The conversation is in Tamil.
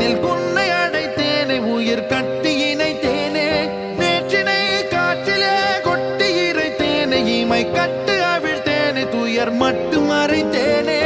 மண்ணில் உன்னை அடைத்தேனே உயிர் கட்டி இணைத்தேனே. நேற்றினை காற்றிலே கொட்டி இறைத்தேனே இமை கட்டு அவிழ்த்தேனே துயர் மட்டும் அறைத்தேனே